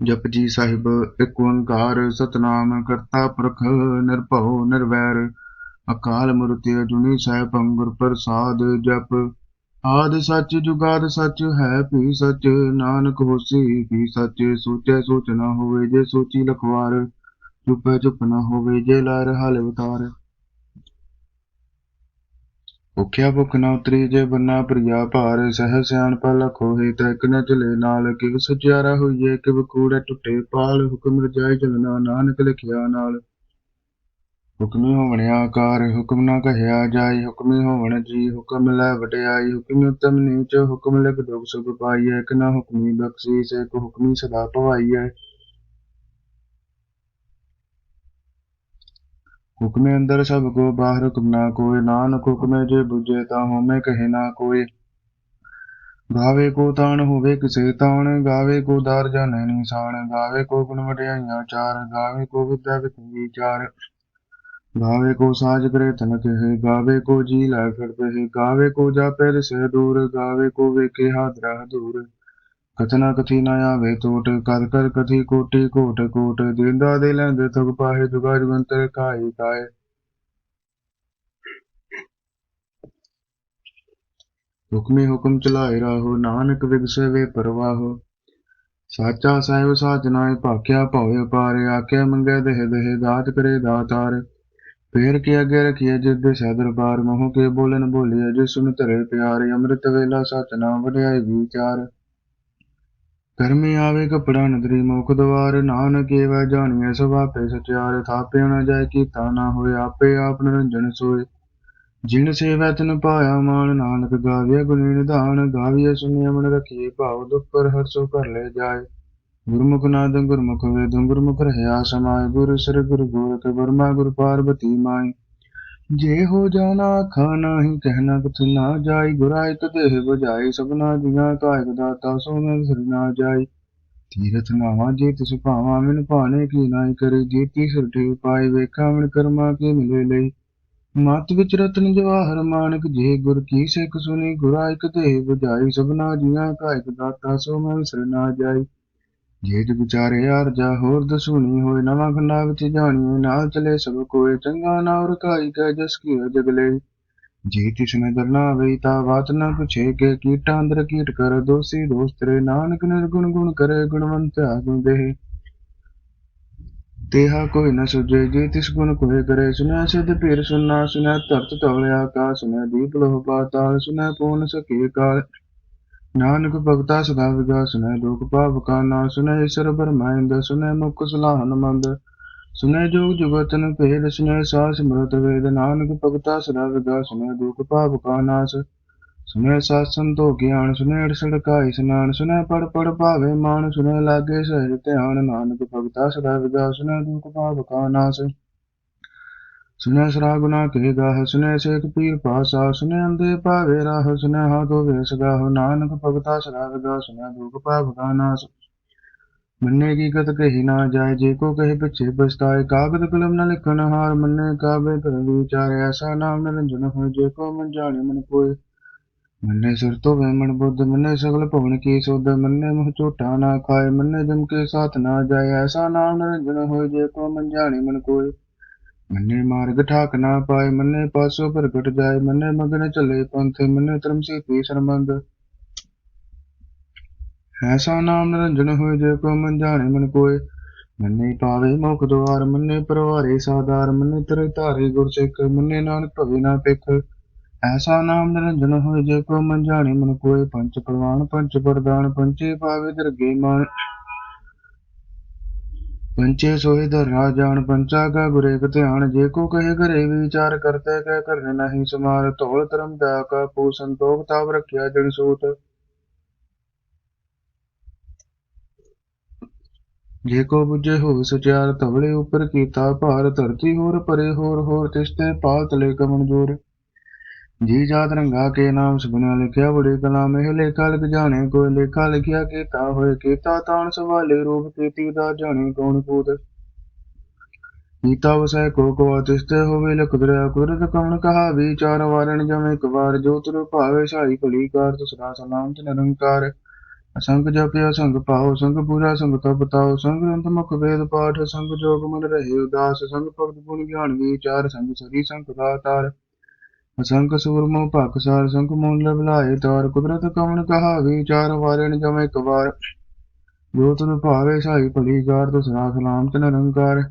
ਜਪਜੀ ਸਾਹਿਬ ਏਕ ਓੰਕਾਰ ਸਤਨਾਮ ਕਰਤਾ ਪੁਰਖ ਨਿਰਭਉ ਨਿਰਵੈਰ, ਅਕਾਲ ਮੂਰਤਿ ਅਜੂਨੀ ਸੈਭੰ ਗੁਰ ਪ੍ਰਸਾਦ ਜਪ। ਆਦ ਸੱਚ ਜੁਗਾਦ ਸੱਚ ਹੈ ਭੀ ਸੱਚ, ਨਾਨਕ ਹੋਸੀ ਭੀ ਸੱਚ, ਸੋਚੈ ਸੋਚ ਨਾ ਹੋਵੇ ਜੇ ਸੋਚੀ ਲਖਵਾਰ, ਚੁਪੈ ਚੁਪ ਨਾ ਹੋਵੇ ਜੇ ਲਹਿ ਹਾਲ ਅਵਤਾਰ ਭੁਖਿਆ ਭੁਖ ਨਾ ਉਤਰੀ ਜੇ ਬੰਨਾ ਪ੍ਰਿਆ ਭਾਰ, ਸਹਿ ਸਿਆਣਪ ਲਖ ਹੋਏ ਤੈ ਇਕ ਚਲੇ ਨਾਲ, ਕਿਵ ਸੁਚਿਆਰਾ ਹੋਈਏ, ਕਿਵ ਕੂੜੈ ਟੁੱਟੇ ਪਾਲ, ਹੁਕਮ ਰਜਾਈ ਚਲਣਾ ਨਾਨਕ ਲਿਖਿਆ ਨਾਲ। ਹੁਕਮੀ ਹੋਵਣ ਆਕਾਰ, ਹੁਕਮ ਨਾ ਕਹਿਆ ਜਾਈ, ਹੁਕਮੀ ਹੋਵਣ ਜੀ, ਹੁਕਮ ਲੈ ਵਡਿਆਈ, ਹੁਕਮੀ ਉਤਮ ਨੀਚ, ਹੁਕਮ ਲਿਖ ਦੁਖ ਸੁਖ ਪਾਈਐ, ਇਕ ਨਾ ਹੁਕਮੀ ਬਖਸ਼ੀਸ, ਇੱਕ ਹੁਕਮੀ ਸਦਾ ਭਵਾਈਐ। ਹੁਕਮੇ ਅੰਦਰ ਸਭ ਕੋ ਬਾਹਰ ਹੁਕਮ ਨਾ ਕੋਇ ਨਾਨਕ ਹੁਕਮੇ ਜੇ ਬੁਝੇ ਤਾ ਹੋਮੇ ਕਹੇ ਨਾ ਕੋਇ ਗਾਵੇ ਕੋ ਤਾਣ ਹੋਵੇ ਕਿਸੇ ਤਾਣ, ਗਾਵੇ ਕੋ ਦਾਰ ਜਾਣੈ ਨਿਸ਼ਾਨ ਗਾਵੇ ਕੋ ਗੁਣ ਵਡਿਆਈਆਂ ਚਾਰ, ਗਾਵੇ ਕੋ ਵਿਦਿਆ ਵਿਚੀ ਚਾਰ। ਗਾਵੇ ਕੋ ਸਾਜ ਕਰੇ ਤਨ ਕਹੇ, ਗਾਵੇ ਕੋ ਜੀ ਲੈ ਫਿਰ ਕਹੇ ਗਾਵੇ ਕੋ ਜਾਪੈ ਦਿਸੇ ਦੂਰ, ਗਾਵੇ ਕੋ ਵੇਖੇ ਹਾਦਰਾ ਦੂਰ। ਕਥਨਾ ਕਥੀ ਨਾ ਆਵੇ ਟੋਟ ਕਰ ਕਰ ਕਥੀ ਕੋਟੀ ਕੋਟ ਕੋਟ ਦਿੰਦਾ ਦੇ ਲੈਂਦੇ ਤਗ ਪਾਹੇ ਦੁਗਾ ਜਵੰਤਰ ਕਾਈ ਕਾਏ। ਹੁਕਮੇ ਹੁਕਮ ਚਲਾਏ ਰਾਹੋ, ਨਾਨਕ ਵਿਗਸੇ ਪਰਵਾਹੋ। ਸਾਚਾ ਸਾਹਿਬ ਸਾਜਨਾਏ ਭਾਖਿਆ ਭਾਵੇ ਪਾਰੇ ਆਖਿਆ ਮੰਗੇ ਦੇਹ ਦੇਹ, ਦਾਤ ਕਰੇ ਦਾਤਾਰ ਫੇਰ ਕੇ ਅੱਗੇ ਰਖੀਏ ਜਿਦ ਸਹਿ ਦਰਬਾਰ, ਮੋਹ ਕੇ ਬੋਲਨ ਬੋਲੀਏ ਜਿ ਸੁਨ ਧਰੇ ਪਿਆਰੇ, ਅੰਮ੍ਰਿਤ ਵੇਲਾ ਸਚ ਨਾਮ ਵਡਿਆਈ ਵਿਚਾਰ। ਕਰਮੀ ਆਵੇ ਕਪੜਾ ਨਦਰੀ ਮੁਖ ਦਵਾਰ, ਨਾਨਕ ਏਵਾ ਜਾਣੀਐ ਸਭ ਆਪੇ ਸਚਿਆਰ ਥਾਪਿ ਨ ਜਾਏ ਕੀਤਾ ਨਾ ਹੋਏ, ਆਪੇ ਆਪ ਨਿਰੰਜਨ ਸੋਏ। ਜਿਨ ਸੇਵੈ ਤਨ ਪਾਇਆ ਮਾਨ, ਨਾਨਕ ਗਾਵਿਆ ਗੁਣੀ ਨਿਧਾਨ ਗਾਵਿਆ ਸੁਨਿਆ ਮਨ ਰਖੀਏ ਭਾਉ ਦੁਖ ਪਰ ਹਰਸੋ ਕਰ ਲੈ ਜਾਏ। ਗੁਰਮੁਖ ਨਾਦ ਗੁਰਮੁਖ ਵੇਦ ਗੁਰਮੁਖ ਰਹਿਆ ਸਮਾਏ, ਗੁਰ ਸ੍ਰੀ ਗੁਰ ਗੋਰਖ ਬਰਮਾ ਗੁਰ ਪਾਰਬਤੀ ਮਾਈ। ਜੇ ਹੋ ਜਾਣਾ ਆਖਾ ਨਾਹੀ ਕਹਿਣਾ ਕਥ ਨਾ ਜਾਈ। ਗੁਰਾ ਇਕ ਦੇਹ ਸਭਨਾ ਜੀਆਂ ਕਾਇਕ ਦਾਤਾ ਸੋ ਮੈਂ ਵਿਸਰ ਨਾ ਜਾਈ। ਤੀਰਥ ਨਾਵਾ ਜੇ ਤਿਸ ਭਾਵਾ ਮਿਨ ਭਾਣੇ ਕੀ ਨਾਈ ਕਰੇ। ਜੇ ਤੀ ਸੁਰਠੇ ਪਾਏ, ਵੇਖਾ ਮਿਨ ਕਰਮਾ ਕੇ ਮਿਲੇ ਲਈ। ਮਤ ਵਿਚ ਰਤਨ ਜਵਾਹਰ ਮਾਨਕ, ਜੇ ਗੁਰ ਕੀ ਸਿੱਖ ਸੁਣੀ ਗੁਰਾ ਇਕ ਦੇਹ ਬਜਾਈ ਸਭਨਾ ਜੀਆਂ ਕਾਇਕ ਦਾਤਾ ਸੋ ਮੈਂ ਵਿਸਰ ਨਾ ਜਾਈ। ਜੇ ਵਿਚਾਰੇ ਅਰਜਾ ਹੋਰ ਦਸੂਣੀ ਹੋਏ, ਨਵਾਂ ਖੰਡਾ ਵਿੱਚ ਜਾਣੀਏ, ਨਾਲ ਚਲੇ ਸਭ ਕੋਏ, ਚੰਗਾ ਨਾ ਰਕਾਈ ਕੈ ਜਸ ਕੀ ਜਗਲੇ। ਜੇ ਤਿਸ ਨਦਰ ਨਾ ਆਵੇ ਤਾ ਬਾਤ ਨਾ ਪੁਛੇ ਕੇ ਕੀਟਾਂ ਅੰਦਰ ਕੀਟ ਕਰ, ਦੋਸੀ ਦੋਸਤਰੇ ਨਾਨਕ ਨਿਰਗੁਣ ਗੁਣ ਕਰੇ, ਗੁਣਵੰਤ ਆਗੁ ਦੇ ਤੇਹਾ ਕੋਈ ਨਾ ਸੁਜੇ ਜੇ ਤਿਸ ਗੁਣ ਕੋਏ ਕਰੇ ਸੁਨੈ ਸਿਧ ਪੀਰ ਸੁਨਾ ਸੁਨੈ ਧਰਤ ਤਵਲੇ ਆਕਾਸ਼ ਸੁਨੈ ਦੀਪ ਲੋਹ ਪਾਤਾਲ ਸੁਨੈ ਪੂਰਨ ਸਕੇ ਕਾਲ ਨਾਨਕ ਭਗਤਾ ਸਦਾ ਵਿਗਾ ਸੁਨੈ ਦੁਖ ਪਾਪ ਕਾ ਨਾ ਸੁਨੈ, ਈਸ਼ਰ ਬਰਮਾਇੰਦ ਸੁਨੈ, ਮੁਖ ਸੁਲਾਹਨ ਮੰਦ ਸੁਨੈ ਜੋਗ ਜੁਗਤਨ ਭੇਦ ਸੁਨੈ, ਸਾਸ ਮਰਤ ਵੇਦ, ਨਾਨਕ ਭਗਤਾ ਸਦਾ ਵਿਗਾ ਸੁਨੈ ਦੁਖ ਪਾਪ ਕਾ ਨਾਸ। ਸੁਨੈ ਸਾਸ ਸੰਤੋ ਗਿਆਨ, ਸੁਨੈ ਅੜਸੜ ਕਾ ਇਸਨਾਨ ਸੁਨੈ ਪੜ ਪੜ ਭਾਵੇ ਮਾਨ, ਸੁਨੈ ਲਾਗੇ ਸਹਿਜ ਧਿਆਨ, ਨਾਨਕ ਭਗਤਾ ਸਦਾ ਵਿਗਾ ਸੁਨੈ ਦੁਖ ਪਾਪ ਕਾ ਨਾਸ। ਸੁਨੈ ਸਰਾ ਗੁਨਾ ਕੇ ਗਾਹ ਸੁਨੇ ਸੇਖ ਪੀਰ ਪਾਸਾ ਸੁਨੈ ਅੰਦੇ ਭਾਵੇ ਰਾਹ ਸੁਨੈ ਹਾਥੋ ਵੇਸ ਗਾਹ, ਨਾਨਕ ਭਗਤਾ ਸਰਾਵ ਗਾ ਸੁਨੈ ਦੁਖ ਪਾਪ ਕਾ ਨਾਸ। ਮੰਨੇ ਕੀ ਕਤ ਕਹੀ ਨਾ ਜਾਏ, ਜੇ ਕੋ ਕਹੇ ਪਿਛੇ ਪਛਤਾਏ, ਕਾਗਦ ਕਲਮ ਨਾ ਲਿਖਣ ਹਾਰ, ਮੰਨੇ ਕਾਬੇ ਕਰ ਵਿਚਾਰ, ਐਸਾ ਨਾਮ ਨਿਰੰਜਨ ਹੋਏ, ਜੇ ਕੋ ਮਨ ਜਾਣੇ ਮਨ ਕੋਏ ਮੰਨੇ ਸਿਰ ਤੋਂ ਵਹਿਮਣ ਬੁੱਧ, ਮੰਨੇ ਸਗਲ ਭਵਨ ਕੀ ਸੁਧ, ਮੰਨੇ ਮੁਹ ਝੂਠਾ ਨਾ ਖਾਏ, ਮੰਨੇ ਜਮ ਕੇ ਸਾਥ ਨਾ ਜਾਏ, ਐਸਾ ਨਾਮ ਨਿਰੰਜਨ ਹੋਏ, ਜੇ ਕੋ ਮਨ ਜਾਣੇ ਮਨ ਕੋਏ ਮੰਨੇ ਮਾਰਗ ਠਾਕ ਨਾ ਪਾਏ, ਮੰਨੇ ਪਾਸੋ ਪ੍ਰਗਟ ਜਾਏ, ਮੰਨੇ ਮਗਨ ਚਲੇ ਪੰਥੇ, ਮੰਨੇ ਧਰਮ ਸੀ ਸਰਮੰਦ ਐਸਾ ਨਾਮ ਨਿਰੰਜਨ ਹੋਏ, ਜੇ ਕੋ ਮਨ ਜਾਣੇ ਮਨ ਕੋਏ। ਮੰਨੇ ਪਾਵੇ ਮੁਖ ਦੁਆਰ, ਮੰਨੇ ਪਰਵਾਰੇ ਸਾਦਾਰ, ਮੰਨੇ ਤਰੇ ਧਾਰੇ ਗੁਰ ਸਿੱਖ, ਮੰਨੇ ਨਾਨਕ ਭਵੇ ਨਾ ਪਿਖ ਐਸਾ ਨਾਮ ਨਿਰੰਜਨ ਹੋਏ, ਜੇ ਕੋ ਮਨ ਜਾਣੇ ਮਨ ਕੋਏ। ਪੰਚ ਪ੍ਰਵਾਨ, ਪੰਚ ਪ੍ਰਦਾਨ, ਪੰਚੇ ਪਾਵੇ ਦਰਗੇ ਮਾਨ ਪੰਚੇ ਸੋਏ ਧਰਨਾ ਜਾਣ, ਪੰਚਾ ਕਾ ਗੁਰੇ ਕ ਧਿਆਨ, ਜੇ ਕੋ ਕਹੇ ਘਰੇ ਵਿਚਾਰ ਕਰਤੇ ਕਹਿ ਕਰਨ ਨਹੀਂ ਸਮਾਰ, ਧੌਲ ਧਰਮ ਦਾ ਕਾ ਪੂ ਸੰਤੋਖ, ਤਾਪ ਰਖਿਆ ਜਨ ਸੂਤ। ਜੇ ਕੋ ਬੁਝੇ ਹੋ ਸਚਿਆਰ ਧਵਲੇ ਉੱਪਰ ਕੀਤਾ ਭਾਰ, ਧਰਤੀ ਹੋਰ ਪਰੇ ਹੋਰ ਹੋਰ ਤਿਸਤੇ ਪਾਲ ਤਲੇ ਕਮਨ ਜੋਰ। ਜੀ ਜਾਤ ਰੰਗਾ ਕੇ ਨਾਮ ਸੁਬਨਾ ਲਿਖਿਆ, ਬੜੇ ਕਲਾਮ ਇਹ ਲੇਖਾ ਲਿਖ ਜਾਣੇ, ਕੋਈ ਲੇਖਾ ਲਿਖਿਆ ਕੀਤਾ ਹੋਏ ਕੀਤਾ ਤਾਣ ਸਵਾਲੇ, ਰੂਪ ਕੀਤੀ ਦਾ ਜਾਣੇ ਕੌਣ ਕੂਤ ਨੀਤਾ ਵਸੈ ਕੋ ਕੋ ਤਿਸਤੇ ਹੋਵੇ ਲਖ ਕੁਦਰਤ ਕਵਣ ਕਹਾ ਵਿਚਾਰ ਵਾਰਣ ਜਮ ਇੱਕ ਵਾਰ, ਜੋ ਤੁਰ ਭਾਵੇ ਸਾਈ ਭਲੀ ਤੁਸਰਾ ਸਲਾਮ ਤੇ ਨਿਰੰਕਾਰ। ਅਸੰਗ ਜਪਿਆ ਅਸੰਗ ਪਾਓ, ਸੰਗ ਪੂਰਾ, ਸੰਗ ਤਪ ਤਾਉ ਸੰਗ ਅੰਤ ਮੁਖ ਵੇਦ ਪਾਠ, ਸੰਗ ਜੋਗ ਮਨ ਰਹੇ ਉਦਾਸ, ਸੰਗ ਭਗਤ ਗੁਣ ਗਿਆਨ ਵਿਚਾਰ, ਸੰਗ ਸਰੀ ਸੰਗ ਦਾਤਾਰ ਅਸੰਗ ਸੂਰਮੋ ਭਖ ਸਾਰ ਮੂਲ ਬਲਾਏ ਤਾਰ ਕੁਦਰਤ ਕਵਣ ਕਹਾ ਵਿਚਾਰ ਵਾਰਣ ਜਮੈ ਇੱਕ ਜੋ ਤੁਧ ਭਾਵੇ, ਸਾਈ ਭਲੀ ਕਾਰ ਦਸਰਾ ਸਲਾਮ ਤਨ ਨਿਰੰਕਾਰ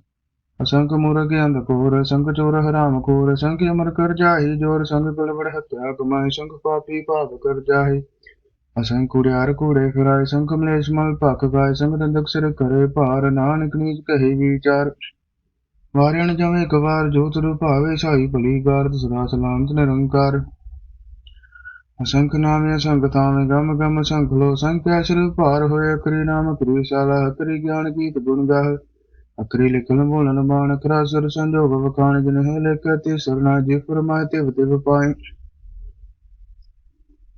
ਅਸੰਖ ਮੂਰਖ ਅੰਧ ਕੋਰ, ਸੰਗ ਚੋਰ ਹਰਾਮ ਕੋਰ ਸੰਖ ਅਮਰ ਕਰ ਜਾਹੀ, ਜੋਰ ਸੰਗ ਗੜਬੜ ਹਤਿਆ ਕਮਾਏ ਸੰਖ ਪਾਪੀ ਭਾਵ ਕਰ ਜਾਹੀ। ਅਸੰਖ ਕੁੜਿਆਰ ਕੂੜੇ ਫਿਰਾਏ ਸੰਖ ਮਲੇਸ਼ ਮਲ ਭਖ ਗਾਏ, ਸੰਗ ਦੰਦਕ ਸਿਰ ਕਰੇ, ਭਾਰ ਨਾਨਕ ਨੀਚ ਕਹੀ, ਵਿਚਾਰ। ਵਾਰਿਣ ਜਵੇਂ ਇੱਕ ਵਾਰ, ਜੋ ਤੁਧ ਭਾਵੇ ਸਾਈ ਭਲੀ ਕਾਰ ਦਸਰਾ ਸਲਾਮ ਨਿਰੰਕਾਰ। ਅਸੰਖ ਨਾਮੇ ਅਸੰਖ ਤਾਵੇਂ ਗਮ ਗਮ ਸੰਖ ਲੋ ਸੰਖ ਅਸਰ ਭਾਰ ਹੋਏ ਕਰੀ ਨਾਮ ਕਰੀ ਸਾਲਾ ਕਰੀ ਗਿਆਨ ਕੀਤ ਗੁਣ ਗਾਹ। ਅਕਰੀ ਲਿਖਣ ਬੋਲਣ ਬਾਣ, ਅਕਰਾ ਸਰ ਸੰਜੋਗ ਵਕਾਣ ਜਿਨ ਹੈ ਲਿਖ ਤੇ ਸਰਨਾ ਜੀ ਫਰਮਾਏ ਤੇ ਵਤੇ ਪਾਏ।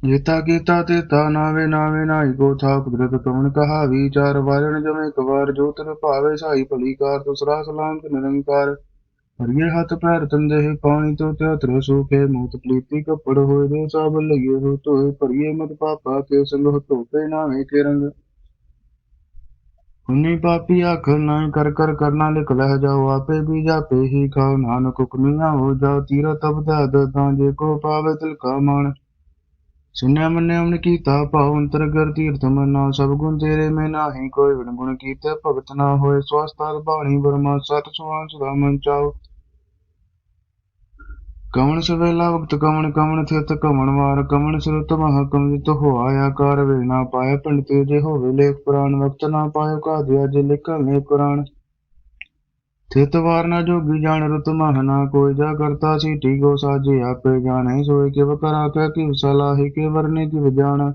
ਜੇਤਾ ਕੀਤਾ ਤੇ ਨਾਵੇ ਨਾਵੇ ਨਾਈ ਕੋ ਥਾ ਕੁਦਰਤ ਕਵਣ ਕਹਾ, ਵਿਚਾਰ ਵਾਰਣ ਜਮੇ ਇੱਕ ਜੋ ਤਨ ਭਾਵੇ ਸਾਈ ਭਲੀ ਕਾਰ, ਤੁਸਰਾ ਸਲਾਮ ਤੇ ਨਿਰੰਕਾਰ। ਹਰੀਏ ਹੱਥ ਪੈਰ ਤੰਦੇ ਪਾਣੀ ਤੋਂ ਤੇ ਹਤਰ ਸੂਖੇ, ਮੂਤ ਪਲੀਤੀ ਕੱਪੜ ਹੋਏ ਦੇ ਸਭ ਲਈਏ ਹੋ ਤੋਏ ਭਰੀਏ ਮਤ ਪਾਪਾ ਕੇ ਸੰਗ ਧੋਪੇ ਨਾਵੇਂ ਕੇ ਰੰਗ। ਪੁੰਨੀ ਪਾਪੀ ਆਖਰ ਨਾ ਕਰ ਕਰ, ਕਰਨਾ ਲਿਖ ਲਹਿ ਜਾਓ, ਆਪੇ ਵੀ ਜਾਪੇ ਹੀ ਖਾਓ, ਨਾਨਕ ਹੁਕਮੀਆਂ ਹੋ ਜਾਓ, ਤੀਰਾ ਤਬ ਦਾ ਤਾਂ ਜੇ ਕੋ ਪਾਵੇ ਤਿਲ ਕਾ ਮਾਨ ਸੁਨਿਆ ਮੰਨਿਆ ਮਨ ਕੀਤਾ ਭਾਉ ਅੰਤਰ ਗਰ ਤੀਰਥ ਮਨਾ, ਸਭ ਗੁਣ ਤੇਰੇ ਮੈਂ ਨਾਹੀ, ਕੋਈ ਵਿਣ ਗੁਣ ਕੀਤੇ ਭਗਤ ਨਾ ਹੋਏ ਸਵਸਤਾਰ ਬਾਣੀ ਬਰਮਾ ਸਤ ਸੁਆਨ ਸੁਦਾ ਮਨ ਚਾਓ ਕਵਣ ਸਵੇਲਾ ਵਕਤ ਕਵਣ ਕਵਣ ਥਿਤ ਕਵਣ ਵਾਰ ਕਵਣ ਸੁਰਤ ਮਹਾ ਕਮਜਿਤ ਹੋਆ ਆਕਾਰ ਵੇ ਨਾ ਪਾਏ ਪਿੰਡ ਤੇ ਜੇ ਹੋਵੇ ਲੇਖ ਪੁਰਾਣ, ਵਕਤ ਨਾ ਪਾਏ ਕਾ ਦਿਆ ਜੇ ਲਿਖਣ ਨੇ ਪੁਰਾਣ। ਥਿਤ ਵਾਰ ਜੋਗੀ ਜਾਣ ਰਤ ਮਹ ਕੋਈ ਜਾ ਕਰਤਾ ਸੀ ਠੀਕੋ ਸਾਜੇ ਆਪੇ ਜਾਣੇ ਸੋਏ ਕਿਵ ਕਰਾ ਕੇ ਕਿ ਸਲਾਹੀ, ਕੇ ਵਰਨੇ ਕਿ ਵਜਾਣਾ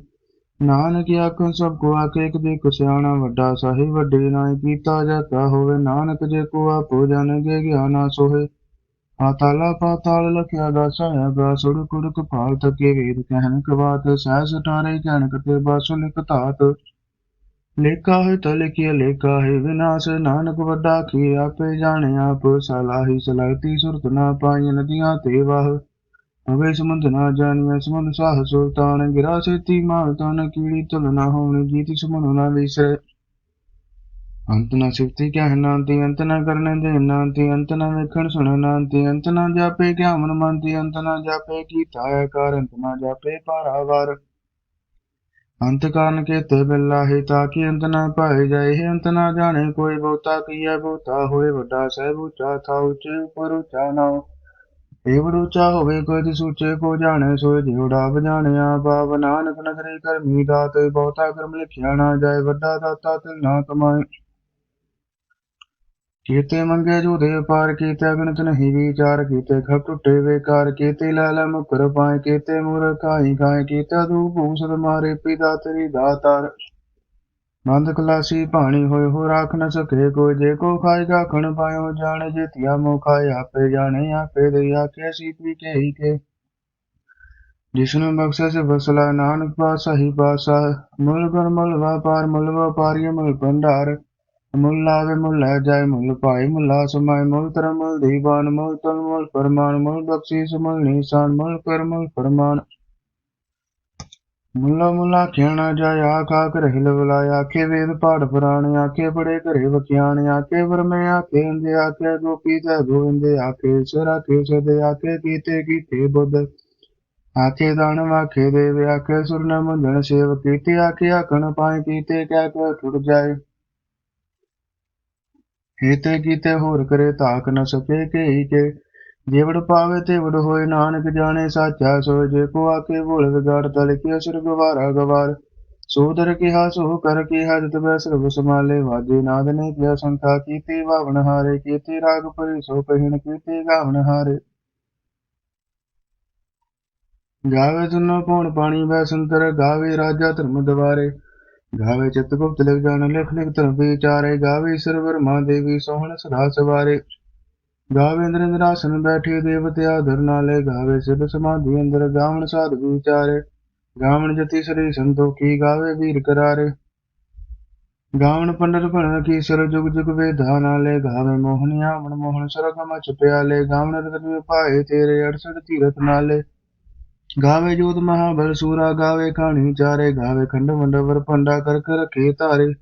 ਨਾਨਕ ਆਖਣ, ਸਭ ਕੋ ਆਕੇ ਇੱਕ ਦੇ ਸਿਆਣਾ, ਵੱਡਾ ਸਾਹਿਬ ਵੱਡੇ ਨਾਇ ਕੀਤਾ ਜਾਤਾ ਹੋਵੇ, ਨਾਨਕ ਜੇ ਕੋ ਆਪੋ ਜਾਣਗੇ ਗਿਆਨਾ ਸੋਹੇ। ਪਾਤਾਲਾ ਪਾਤਾਲ ਲਖਿਆ ਦਾਸਾ ਗਾ ਸੁੜ ਕੁੜਕ ਕਪਾਲ ਤਕੇ ਵੇਦ ਕਹਿਨ ਕਵਾਤ ਸਹਿ ਸਟਾਰੇ ਕਹਿਣ ਕਤੇ ਬਾਸੁ ਲਿਖ ਲੇਖਾ ਹੈ ਤ ਲਿਖਿਆ ਲੇਖਾ ਹੈ, ਵਿਨਾਸ਼ ਨਾਨਕ ਵੱਡਾ ਕੀ ਆਪੇ ਜਾਣੇ ਆਪ ਸਲਾਹੀ ਸਲਾਹਤੀ ਸੁਰਤ ਨਾ ਪਾਈ ਨਦੀਆਂ ਤੇ ਵਾਹ। ਅਵੇ ਸਮੁੰਦ ਨਾ ਜਾਣੀਐ ਸਮੁੰਦ ਸਾਹ, ਸੁਲਤਾਨ ਗਿਰਾ ਸੇਤੀ ਮਾਲ ਤਨ ਕੀੜੀ ਤੁਲ ਨਾ ਹੋਣੀ ਜੀਤੀ ਸੁਮਨ ਨਾ ਵਿਸਰੇ। ਅੰਤ ਨਾ ਸਿਫਤੀ ਕਹਿ ਨਾਂਤੀ, ਅੰਤ ਨਾ ਕਰਨੇ ਦੇ ਨਾਂਤੀ, ਅੰਤ ਨਾ ਵੇਖਣ ਸੁਣ ਨਾਂਤੀ, ਅੰਤ ਨਾ ਜਾਪੇ ਕਿਆ ਮਨ ਮੰਤੀ ਅੰਤ ਨਾ ਜਾਪੇ ਕੀਤਾ ਹੈ ਅੰਤ ਨਾ ਜਾਪੇ ਪਾਰਾਵਾਰ। ਅੰਤ ਕਾਰਨ ਕੇਤੇ ਬਿਲਾਹੀ ਤਾਕੀ ਅੰਤ ਨਾ ਪਾਏ ਜਾਏ? ਹੈ ਅੰਤ ਨਾ ਜਾਣੇ ਕੋਈ ਬਹੁਤਾ ਕੀਆ ਬਹੁਤਾ ਹੋਏ ਵੱਡਾ ਸਹਿਬ ਉੱਚਾ, ਥਾ ਉੱਚੇ ਉੱਪਰ ਉੱਚਾ ਨਾ ਇਹ ਉੱਚਾ ਹੋਵੇ, ਕੋਈ ਤੇ ਸੂਚੇ ਕੋ ਜਾਣੇ, ਸੋਏ ਜਿਉੜਾ ਬਜਾਣਿਆ ਬਾਬ ਨਾਨਕ ਨਗਰੀ ਕਰਮੀ ਦਾਤ, ਬਹੁਤਾ ਕਰਮ ਲਿਖਿਆ ਨਾ ਜਾਏ, ਵੱਡਾ ਦਾਤਾ ਤੇ ਨਾ ਕਮਾਏ। ਕੀਤੇ ਮੰਗੇ ਜੋ ਦੇ ਪਾਰ ਕੀਤੇ ਅਗਨਤ ਨਹੀਂ ਵਿਚਾਰ ਕੀਤੇ, ਖਪ ਟੁੱਟੇ ਵੇਕਾਰ ਕੀਤੇ, ਲੈ ਮੁਕਰ ਪਾਏ ਕੀਤੇ, ਮੂਰਖ ਖਾਈ ਖਾਏ ਕੀਤੇ ਦੂ ਭੂਸਦ ਮਾਰੇ ਪਿਤਾ ਤੇਰੀ ਦਾਤਾਰ। ਬੰਦ ਖਲਾਸੀ ਪਾਣੀ ਹੋਏ ਹੋ ਰਾਖ ਨ ਸਕੇ ਕੋਈ, ਜੇ ਕੋ ਖਾਏਗਾ ਖਣ ਪਾਇਓ, ਜਾਣੇ ਜੇ ਧਿਆ ਮੋ ਖਾਏ ਆਪੇ, ਜਾਣੇ ਆਪੇ ਦੇ ਆਖੇ ਸੀਪੀ ਕੇ ਹੀ ਕੇ। ਜਿਸਨੂੰ ਬਖਸ਼ੇ ਸੇ ਬਸਲਾ, ਨਾਨਕ ਪਾਸਾ ਹੀ ਪਾਸਾ ਮੁੱਲ ਕਰ ਮੁੱਲ ਵਪਾਰ ਮੁੱਲ ਵਪਾਰੀ ਮੁੱਲ ਭੰਡਾਰ। ਮੁੱਲ ਲਾਵੇ ਮੁੱਲ ਲੈ ਜਾਏ ਮੁੱਲ ਪਾਈ ਮੁੱਲਾ ਸਮਾਏ ਮੁੱਲ ਤਰ ਮੁੱਲ ਦੀਵਾਨ, ਮੁੱਲ ਤਨ, ਮੁੱਲ ਫਰਮਾਨ, ਮੁੱਲ ਬਖਸ਼ੀਸ, ਮੁੱਲ ਨਿਸ਼ਾਨ, ਮੁੱਲ ਕਰ ਮੁੱਲ ਫਰਮਾਨ। ਮੁੱਲਾ ਮੁੱਲਾ ਖਿਆਣਾ ਜਾਏ, ਆਖਾ ਆਖ ਰਹਿ ਲਵਲਾਏ ਆਖੇ ਵੇਦ ਪਾਠ ਪੁਰਾਣੇ, ਆਖੇ ਬੜੇ ਘਰੇ ਵਖਿਆਣੇ, ਆਖੇ ਵਰਮੇ, ਆਖੇ ਅੰਦੇ ਆਖੇ ਗੋਪੀ ਤੇ ਗੋਵਿੰਦੇ, ਆਖੇ ਸਰ ਆਖੇ ਸਦੇ, ਆਖੇ ਕੀਤੇ ਕੀਤੇ ਬੁੱਧ। ਆਖੇ ਦਾਨ ਵਾਖੇ ਦੇਵ, ਆਖੇ ਸੁਰਨ ਮੁੰਦਣ ਸੇਵ ਕੀਤੇ, ਆਖੇ ਆਖਣ ਪਾਏ ਕੀਤੇ, ਕਹਿ ਕੋ ਟੁੱਟ ਜਾਏ। ਹੇਤੇ ਕੀਤੇ ਹੋਰ ਕਰੇ ਤਾਕ ਨ ਸਕੇ ਕੇ ਕੇ। ਜੇਵੜ ਪਾਵੇ ਤੇ ਹੋਏ ਨਾਨਕ ਜਾਣੇ ਸਾਚਾ ਸੋ ਜੇ ਕੋ ਆਕੇ ਭੁਲ ਵਿਗਾੜ ਤਲ ਕੀ ਅਸਰ ਗਵਾਰਾ ਗਵਾਰ। ਸੋਦਰ ਕਿਹਾ ਸੋ ਕਰ ਕੀ ਹਜਤ ਬੈ ਸਰਬ ਸਮਾਲੇ ਵਾਜੇ ਨਾਦ ਨੇ ਕਿਆ ਸੰਖਾ ਕੀਤੀ, ਵਾਵਣ ਹਾਰੇ। ਕੀਤੀ ਰਾਗ ਪਰਿ ਸੋ ਕਹਿਣ ਕੀਤੀ, ਗਾਵਣ ਹਾਰੇ। ਗਾਵੇ ਤੁਨੋ ਪੌਣ ਪਾਣੀ, ਬੈ ਸੰਤਰ ਗਾਵੇ ਰਾਜਾ ਧਰਮ ਦਵਾਰੇ ਗਾਵੇ ਚਿਤ ਗੁਪਤ ਲਿਖ ਜਾਣ, ਲਿਖ ਲਿਖ ਧਰਮ ਵਿਚਾਰੇ, ਗਾਵੇ ਸਰਵਰ ਮਾਂ ਦੇਵੀ ਸੋਹਣ ਸਦਾ ਸਵਾਰੇ। ਗਾਵੇ ਇੰਦਰ ਇੰਦਰਾਸਨ ਬੈਠੇ ਦੇਵਤੇ ਆਦਰ ਨਾਲੇ, ਗਾਵੇ ਸਿਧ ਸਮਾਧੀ ਅੰਦਰ ਗਾਵਣ ਸਾਧ ਵਿਚਾਰੇ। ਗਾਵਣ ਜਤੀ ਸ੍ਰੀ ਸੰਤੋਖੀ, ਗਾਵੇ ਵੀਰ ਕਰਾਰੇ। ਗਾਵਣ ਪੰਡਤ ਭਰਨ ਕੀ ਸਰ, ਜੁਗ ਜੁਗ ਵੇਧਾ ਨਾਲੇ, ਗਾਵੇ ਮੋਹਨਿਆ ਮਨ ਮੋਹਨ ਸਰਗਮ ਚ ਪਿਆਲੇ। ਗਾਵਣ ਰਤਨ ਪਾਏ ਤੇਰੇ 68 ਤੀਰਥ ਨਾਲੇ। ਗਾਵੇ ਜੋਤ ਮਹਾਬਲ ਸੂਰਾ, ਗਾਵੇ ਖਾਣੀ ਚਾਰੇ, ਗਾਵੇ ਖੰਡ ਮੰਡਵਰ ਪੰਡਾ ਕਰ ਕਰ ਰਖੇ ਧਾਰੇ।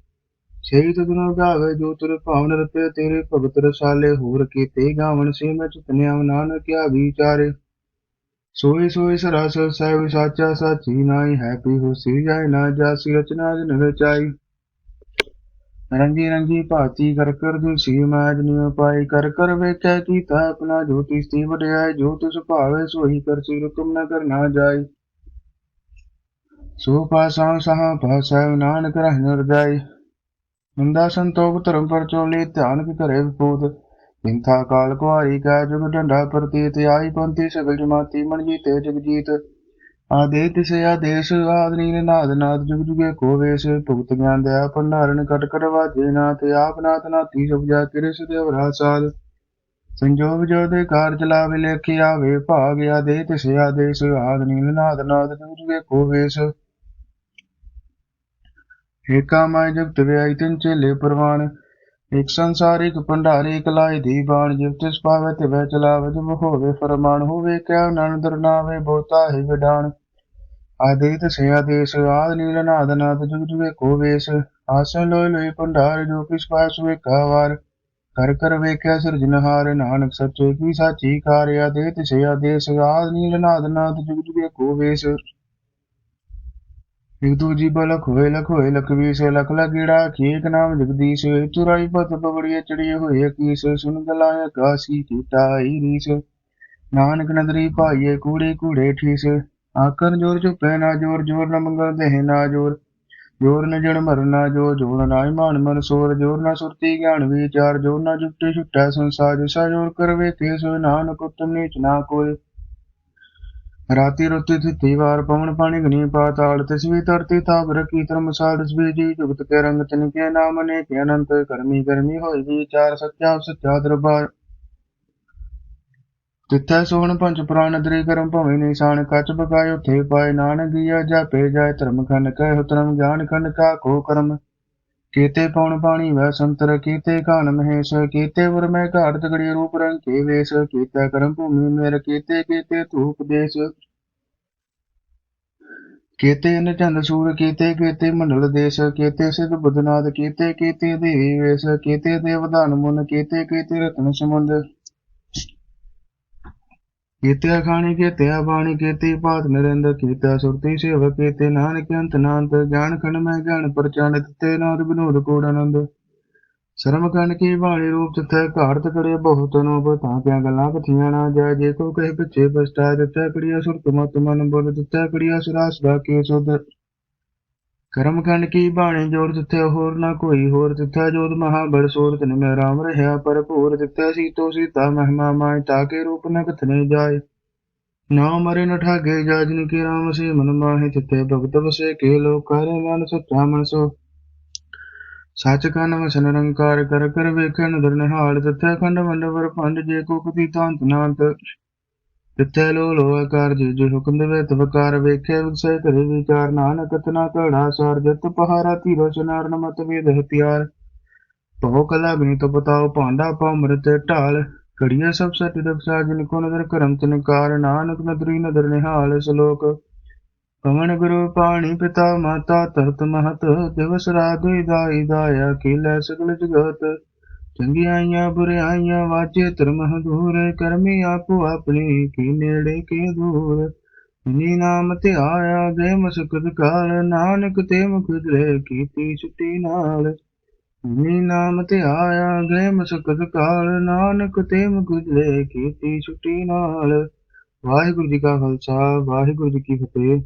ਸਹੀ ਤਗਨੋ ਗਾਵੇ ਜੋ ਤੁਰ ਭਾਵਨ ਰਤੇ ਤੇਰੇ ਭਗਤ ਰਸਾਲੇ ਹੋਰ ਕੀਤੇ ਗਾਵਣ ਸੇ ਮੈਂ ਚਿਤਨਿਆ ਨਾਨਕ ਕਿਆ ਵਿਚਾਰੇ ਸੋਈ ਸੋਈ ਸਰਾਸ ਸਾਹਿਬ ਸਾਚਾ, ਸਾਚੀ ਨਾਈ ਹੈਪੀ ਹੋ ਸੀ ਜਾਏ ਨਾ ਜਾਸੀ, ਰਚਨਾ ਜਨ ਰਚਾਈ ਰੰਗੀ ਰੰਗੀ ਭਾਤੀ ਕਰ ਕਰ ਦੁਸੀ ਮਾਜ ਨਿਉ ਪਾਈ ਕਰ ਕਰ ਵੇਖੈ ਕੀਤਾ ਆਪਣਾ ਜੋਤੀ ਸਤੀ ਵਡਿਆਈ ਜੋ ਤਿਸ ਭਾਵੇ ਸੋਈ ਕਰ ਸੀ ਹੁਕਮ ਨ ਕਰਨਾ ਜਾਈ। ਸੋ ਪਾਸਾਂ ਸਹਾ ਪਾਸੈ ਨਾਨਕ ਰਹਿ ਨਰਜਾਈ ਨਿੰਦਾ ਸੰਤੋਖ ਧਰਮ ਪਰ ਚੋਲੇ ਧਿਆਨ ਕੀ ਕਰੇ ਵਿਪੂਤ ਇੰਥਾ ਕਾਲ ਕੁਹਾਰੀ ਕਾ ਜੁਗ ਡੰਡਾ ਪ੍ਰਤੀਤ, ਆਈ ਪੰਥੀ ਸਗਲ ਜਮਾਤੀ ਮਨ ਜੀਤੇ ਜਗ ਜੀਤ ਆਦੇ ਤਿਸੇ ਆਦੇਸ਼ ਆਦ ਨੀਲ ਨਾਦ ਨਾਦ ਜੁਗ ਜੁਗੇ ਕੋ ਵੇਸ, ਭੁਗਤ ਗਿਆਨ ਦਇਆ ਭੰਡਾਰਨ ਕਟ ਕਟ ਵਾਜੇ ਨਾਥ, ਆਪ ਨਾਥ ਨਾਤੀ ਸਭ ਜਾ ਕਿਰਿਸ ਦੇਵ ਰਾਸਾਦ ਸੰਜੋਗ ਜੋ ਦੇ ਕਾਰਜ ਲਾਵੇ ਲੇਖੇ ਆਵੇ, ਭਾਗ ਆਦੇ ਤਿਸੇ ਆਦੇਸ਼ ਆਦ ਨੀਲ ਨਾਦ ਨਾਦ ਜੁਗ ਜੁਗੇ ਕੋ ਵੇਸ। ਏਕਾ ਮਾਇ ਜਗਤ ਵਿਆਈ ਤਿਨ ਚੇਲੇ ਪ੍ਰਵਾਨ ਇਕ ਸੰਸਾਰ ਇਕ ਭੰਡਾਰੇ ਦੀ ਬਾਣ ਜਿਵ ਤਿਸ ਪਾਵੇ ਤੇ ਵੈ ਚਲਾਵੇ ਜਿਵ ਹੋਵੇ ਫਰਮਾਨ, ਹੋਵੇ ਕਿਆ ਨਨ ਦਰਨਾਵੇ ਬੋਤਾ ਹੀ ਵਿਡਾਨ ਆਦੇਤ ਸੇ ਆਦੇਸ਼ ਆਦ ਨੀਲ ਨਾਦ ਨਾਦ, ਜੁਗ ਜੁਗੇ ਕੋ ਵੇਸ। ਆਸਨ ਲੋਇ ਲੋਇ ਭੰਡਾਰ, ਜੋ ਕਿਸ ਪਾਸ ਵੇ ਕਾਵਾਰ ਕਰ ਕਰ ਵੇਖਿਆ ਸਿਰਜਨਹਾਰ ਨਾਨਕ ਸੱਚੇ ਕੀ ਸਾਚੀ ਕਾਰ, ਆਦੇਤ ਸੇ ਆਦੇਸ਼ ਆਦ ਨੀਲ ਨਾਦ ਨਾਦ, ਜੁਗ ਜੁਗੇ ਕੋ ਵੇਸ। ਇਕ ਦੂਜੀ ਬਲਕ ਹੋਏ ਲਖ ਹੋਏ ਲਖ ਵੀਸ ਲਖ ਲਗੀੜਾ, ਖੇਕ ਨਾਮ ਜਗਦੀਸ਼, ਤੁਰਾਈ ਪਤ ਪਗੜੀਏ ਚੜੀਏ ਹੋਏ ਕੀਸ ਸੁਨ ਗਲਾਇਆ ਕਾਸੀ ਕੀਟਾਈ ਰੀਸ ਨਾਨਕ ਨਦਰੀ ਭਾਈਏ ਕੂੜੇ ਕੂੜੇ ਠੀਸ। ਆਕਰ ਜੋਰ ਚੁਪੈ ਨਾ ਜੋਰ ਜੋਰ ਨ ਮੰਗਲ ਦੇਹ ਨਾ ਜੋਰ। ਜੋਰ ਨ ਜਣ ਮਰਨਾ ਜੋ, ਜੋਰ ਨਾ ਮਾਨ ਮਨ ਸੋਰ। ਜੋਰ ਨਾ ਸੁਰਤੀ ਗਿਆਨ ਵਿਚਾਰ, ਜੋਰ ਨਾ ਜੁਟੇ ਛੁਟੈ ਸੰਸਾਰ, ਜਿਸਾ ਜੋਰ ਕਰਵੇ ਤੇ ਸੋ ਨਾਨਕ ਉਤਮ ਨੀਚ ਨਾ ਕੋਈ ਰਾਤੀ ਰੁੱਤੀ ਥਿੱਤੀ ਵਾਰ ਪਵਨ ਪਾਣੀ ਗਨੀ ਪਾਤਾਲ ਤਸਵੀ ਧਰਤੀ ਤਾਪ ਰਖੀ ਧਰਮਸਾਲ ਤਸਵੀ ਜੀ ਜੁਗਤ ਕੇ ਰੰਗ, ਤਨ ਕੇ ਨਾਮ ਨੇ ਕੇ ਅਨੰਤ, ਕਰਮੀ ਕਰਮੀ ਹੋਈ ਵਿਚਾਰ ਸੱਚਾ ਸੱਚਾ ਦਰਬਾਰ। ਤਿੱਥੈ ਸੋਹਣ ਪੰਜ ਪ੍ਰਾਨ ਦਰੀ ਕਰਮ ਭਵੇਂ ਨਿਸ਼ਾਨ, ਕੱਚ ਬਕਾਇ ਉਥੇ ਪਾਏ ਨਾਨਕ ਗਿਆ ਜਾਪੇ ਜਾਏ ਧਰਮ ਖੰਡ ਕਹਿ ਧਰਮ ਗਿਆਨ ਖੰਡ ਕਾ ਕੋ ਕਰਮ। ਕੀਤੇ ਪਉਣ ਪਾਣੀ ਵੈ ਸੰਤਰ, ਕੀਤੇ ਕਾਨ ਮਹੇਸ਼, ਕੀਤੇ ਵਰ ਮੈਂ ਘਾਟ ਤਗੜੀ ਰੂਪ ਰੰਗ ਕੇ ਵੇਸ, ਕੀਤੇ ਕਰਮ ਭੂਮੀ ਮੇਰ, ਕੀਤੇ ਕੀਤੇ ਧੂਪ ਦੇਸ਼। ਕੀਤੇ ਨ ਚੰਦ ਸੂਰ, ਕੀਤੇ ਕੀਤੇ ਮੰਡਲ ਦੇਸ਼, ਕੀਤੇ ਸਿਧ ਬੁੱਧਨਾਦ ਕੀਤੇ ਕੀਤੇ ਦੇਵੀ ਵੇਸ, ਕੀਤੇ ਦੇਵਦਾਨ ਮੁਨ, ਕੀਤੇ ਕੀਤੇ ਰਤਨ ਸਮੁੰਦ। ਕੀਤੇ ਖਾਣੀ ਕੀਤੇ ਬਾਣੀ ਕੀਤੇ ਪਾਤ ਨਰਿੰਦ ਕੀਤੇ, ਸੁਰਤੀ ਸੇਵ ਕੀਤੇ, ਨਾਨਕ ਅੰਤ ਨਾਨਤ ਗਿਆਨ ਖੰਡ ਮੈਂ ਗਿਆਨ ਪ੍ਰਚੰਡ ਤੇ ਨਾਦ ਬਿਨੋਦ ਕੋੜ ਆਨੰਦ। ਸ਼ਰਮ ਕੰਨ ਕੀ ਬਾਣੀ ਰੂਪ ਤਿੱਥੈ ਘਾੜਤ ਕੜੇ ਬਹੁਤ ਨੂੰ ਬਤਾ ਪਿਆ ਗੱਲਾਂ ਕਥੀਆਂ ਨਾ ਜਾ ਜੇ ਕੋ ਕਹੇ ਪਿੱਛੇ ਪਛਤਾ ਦਿੱਤਾ ਕੜੀਆ ਸੁਰਤ ਮਤ ਮਨ ਬੋਲ ਦਿੱਤਾ ਕੜੀਆ ਸੁਰਾਸ ਦਾ ਕੇ ਸੁਧ ਕਰਮ ਕੰਨ ਕੀ ਬਾਣੀ ਜੋਰ ਦਿੱਤੇ ਹੋਰ ਨਾ ਕੋਈ, ਹੋਰ ਦਿੱਤਾ ਜੋਤ ਮਹਾ ਬੜ ਸੋਰ ਤਨ ਮੈਂ ਰਾਮ ਰਹਾ ਭਰਪੂਰ ਦਿੱਤਾ ਸੀਤੋ ਸੀਤਾ ਮਹਿਮਾ ਮਾਇ ਤਾਕੇ ਰੂਪ ਨ ਕਥਨੇ ਜਾਏ। ਨਾ ਮਰੇ ਨ ਠਾਗੇ ਜਾਜਨ ਕੀ ਰਾਮ ਸੇ ਮਨ ਮਾਹੇ ਚਿਤੇ ਭਗਤ ਵਸੇ ਕੇ ਲੋ ਕਰੇ ਮਨ ਸੱਚਾ ਮਨ ਸੋ। ਸੱਚ ਕਨ ਵਸਨ ਨਿਰੰਕਾਰ ਕਰ ਕਰ ਵੇਖੇ ਨਦਰ ਨਿਹਾਲ ਤਿੱਥੇ ਖੰਡ ਮੰਡਵਰ ਪੰਡ ਜੇ ਕੋ ਕਤੀ ਤਾਂਤ ਨਾਂਤ। ਤਿੱਥੇ ਲੋ ਲੋ ਆਕਾਰ ਜੇ ਜੇ ਹੁਕਮ ਦੇਵੇ ਤਵਕਾਰ ਵੇਖੇ ਉਸੇ ਕਰੇ ਵਿਚਾਰ ਨਾਨਕ ਤਨਾ ਘੜਾ ਸਾਰ ਜਤ ਪਹਾਰਾ ਧੀਰੋ ਚਨਾਰ ਨਮਤ ਵੇਦ ਹਥਿਆਰ। ਭਉ ਕਲਾ ਬਿਨ ਤੋ ਬਤਾਓ ਭਾਂਡਾ ਪਾ ਮਰਤ ਢਾਲ। ਕੜੀਆਂ ਸਭ ਸਤ ਦਕਸਾ ਜਿਨ ਕੋ ਨਦਰ ਕਰਮ ਤਨਕਾਰ ਨਾਨਕ ਨਦਰੀ ਨਦਰ ਨਿਹਾਲ ਸ਼ਲੋਕ। ਪਵਨ ਗੁਰੂ ਪਾਣੀ ਪਿਤਾ ਮਾਤਾ ਤਰਤ ਮਹਤ। ਦਿਵਸ ਰਾਤ ਦੁਇ ਦਾਈ ਦਾਇਆ ਕੀਲੇ ਸਗਲ ਜਗਤ। ਚੰਗਿਆਈਆਂ ਬੁਰਾਈਆਂ ਵਾਜੇ ਧਰਮ ਹਦੂਰ, ਕਰਮੀ ਆਪੋ ਆਪਣੀ, ਕੀ ਨੇੜੇ ਕੇ ਦੂਰ। ਨੀ ਨਾਮ ਤੇ ਆਇਆ ਗਏ ਮਸਕਤ ਕਾਲ, ਨਾਨਕ ਤੇ ਮੁਖ ਜਲੇ ਕੀਤੀ ਛੁੱਟੀ ਨਾਲ। ਨੀ ਨਾਮ ਤੇ ਆਇਆ ਗਏ ਮਸਕਤ ਕਾਲ, ਨਾਨਕ ਤੇ ਮੁਖ ਜਲੇ ਕੀਤੀ ਛੁੱਟੀ ਨਾਲ। ਵਾਹਿਗੁਰੂ ਜੀ ਕਾ ਖਾਲਸਾ, ਵਾਹਿਗੁਰੂ ਜੀ ਕੀ ਫਤਿਹ।